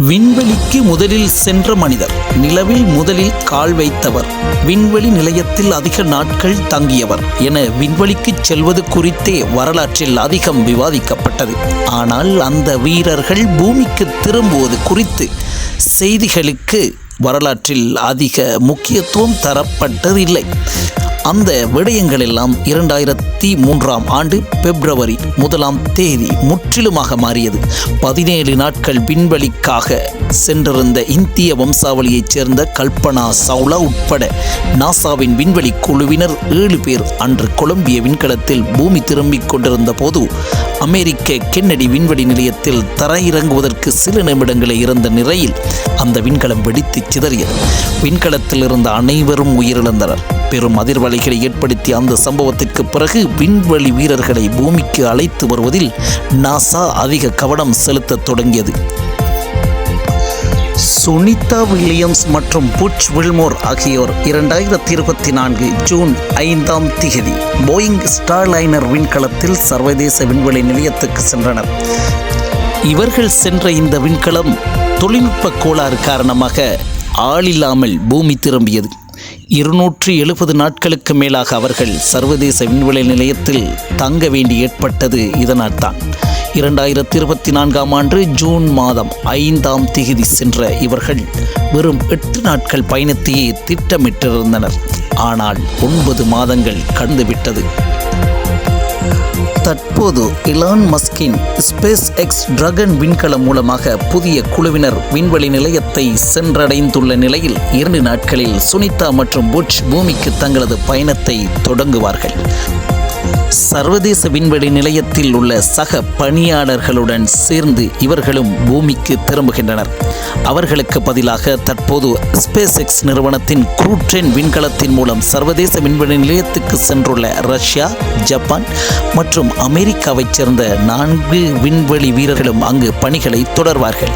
விண்வெளிக்கு முதலில் சென்ற மனிதர் நிலவில் முதலில் கால் வைத்தவர். விண்வெளி நிலையத்தில் அதிக நாட்கள் தங்கியவர். என விண்வெளிக்கு செல்வது குறித்தே வரலாற்றில் அதிகம் விவாதிக்கப்பட்டது. ஆனால் அந்த வீரர்கள் பூமிக்கு திரும்புவது குறித்து செய்திகளுக்கு வரலாற்றில் அதிக முக்கியத்துவம் தரப்பட்டதில்லை. அந்த விடயங்கள் எல்லாம் இரண்டாயிரத்தி மூன்றாம் ஆண்டு பிப்ரவரி முதலாம் தேதி முற்றிலுமாக மாறியது. பதினேழு நாட்கள் விண்வெளிக்காக சென்றிருந்த இந்திய வம்சாவளியைச் சேர்ந்த கல்பனா சவுலா உட்பட நாசாவின் விண்வெளி குழுவினர் ஏழு பேர் அன்று கொலம்பிய விண்கலத்தில் பூமி திரும்பிக் கொண்டிருந்த போது அமெரிக்க கென்னடி விண்வெளி நிலையத்தில் தரையிறங்குவதற்கு சில நிமிடங்களே இருந்த நிலையில் அந்த விண்கலம் வெடித்து சிதறியது. விண்கலத்தில் இருந்த அனைவரும் உயிரிழந்தனர். பெரும் அதிர்வலைகளை ஏற்படுத்திய அந்த சம்பவத்திற்கு பிறகு விண்வெளி வீரர்களை பூமிக்கு அழைத்து வருவதில் நாசா அதிக கவனம் செலுத்தத் தொடங்கியது. சுனிதா வில்லியம்ஸ் மற்றும் புட்ச் வில்மோர் ஆகியோர் இரண்டாயிரத்தி இருபத்தி நான்கு ஜூன் ஐந்தாம் திகதி போயிங் ஸ்டார்லைனர் விண்கலத்தில் சர்வதேச விண்வெளி நிலையத்துக்கு சென்றனர். இவர்கள் சென்ற இந்த விண்கலம் தொழில்நுட்ப கோளாறு காரணமாக ஆளில்லாமல் பூமி திரும்பியது. இருநூற்றி எழுபது நாட்களுக்கு மேலாக அவர்கள் சர்வதேச விண்வெளி நிலையத்தில் தங்க வேண்டி ஏற்பட்டது இதனால்தான். இரண்டாயிரத்தி இருபத்தி நான்காம் ஆண்டு ஜூன் மாதம் ஐந்தாம் தேதி சென்ற இவர்கள் வெறும் எட்டு நாட்கள் பயணத்தையே திட்டமிட்டிருந்தனர். ஆனால் ஒன்பது மாதங்கள் கடந்துவிட்டது. தற்போது இலான் மஸ்கின் ஸ்பேஸ் எக்ஸ் டிராகன் விண்கலம் மூலமாக புதிய குழுவினர் விண்வெளி நிலையத்தை சென்றடைந்துள்ள நிலையில் இரண்டு நாட்களில் சுனிதா மற்றும் புட்ச் பூமிக்கு தங்களது பயணத்தை தொடங்குவார்கள். சர்வதேச விண்வெளி நிலையத்தில் உள்ள சக பணியாளர்களுடன் சேர்ந்து இவர்களும் பூமிக்கு திரும்புகின்றனர். அவர்களுக்கு பதிலாக தற்போது ஸ்பேஸ் எக்ஸ் நிறுவனத்தின் குரூட்ரென் விண்கலத்தின் மூலம் சர்வதேச விண்வெளி நிலையத்துக்கு சென்றுள்ள ரஷ்யா ஜப்பான் மற்றும் அமெரிக்காவைச் சேர்ந்த நான்கு விண்வெளி வீரர்களும் அங்கு பணிகளை தொடர்வார்கள்.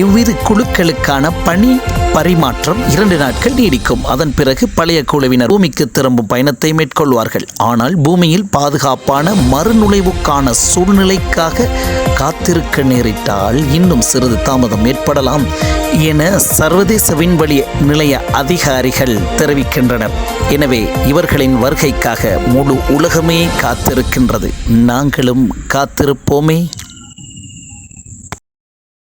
இவ்விரு குழுக்களுக்கான பணி பரிமாற்றம் இரண்டு நாட்கள் நீடிக்கும். அதன் பிறகு பழைய குழுவினர் பூமிக்கு திரும்பும் பயணத்தை மேற்கொள்வார்கள். ஆனால் பூமியில் பாதுகாப்பான மறுநுழைவுக்கான சூழ்நிலைக்காக காத்திருக்க நேரிட்டால் இன்னும் சிறிது தாமதம் ஏற்படலாம் என சர்வதேச விண்வெளி நிலைய அதிகாரிகள் தெரிவிக்கின்றனர். எனவே இவர்களின் வருகைக்காக முழு உலகமே காத்திருக்கின்றது. நாங்களும் காத்திருப்போமே.